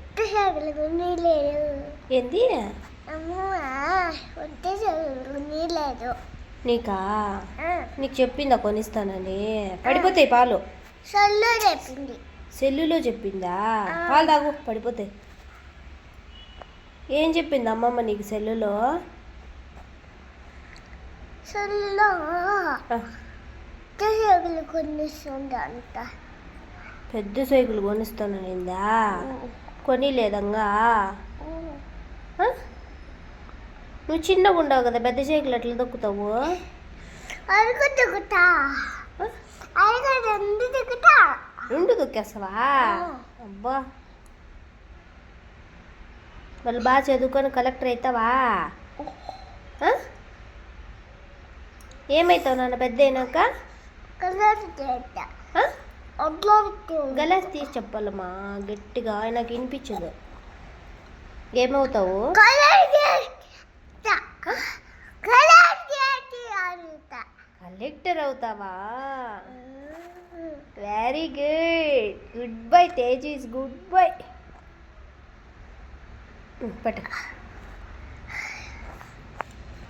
ఒట్టేసాగలకు నీళ్ళు ఏంది? ఒట్టేసాగలకు నీళ్ళు నీకా? నీకు చెప్పిందా కొనిస్తానని? పడిపోతాయి పాలు. సొల్లు చెప్పింది. సెల్లులో చెప్పిందా? పాలు తాగు పడిపోతాయి. ఏం చెప్పింది అమ్మమ్మ నీకు సెల్లులో? సొల్లు. ఆ, ఒట్టేసాగలు కొనిస్తుంది అంట పెద్ద సైకిల్ కొనిస్తాననిందా కొని లేదంగా? నువ్వు చిన్నగా ఉండవు కదా పెద్ద సైకిల్ ఎట్లా దొక్కుతావు? రెండు దొక్కేస్తావా? అబ్బా. మళ్ళీ బాగా చదువుకొని కలెక్టర్ అవుతావా? ఏమవుతావు నాన్న పెద్ద అయినాక? గలాస్ తీసి చెప్పాలమ్మా గట్టిగా నాకు వినిపించదు. ఏమవుతావు? కలెక్టర్ అవుతావా? Very good good bye Tej is good bye పట్టు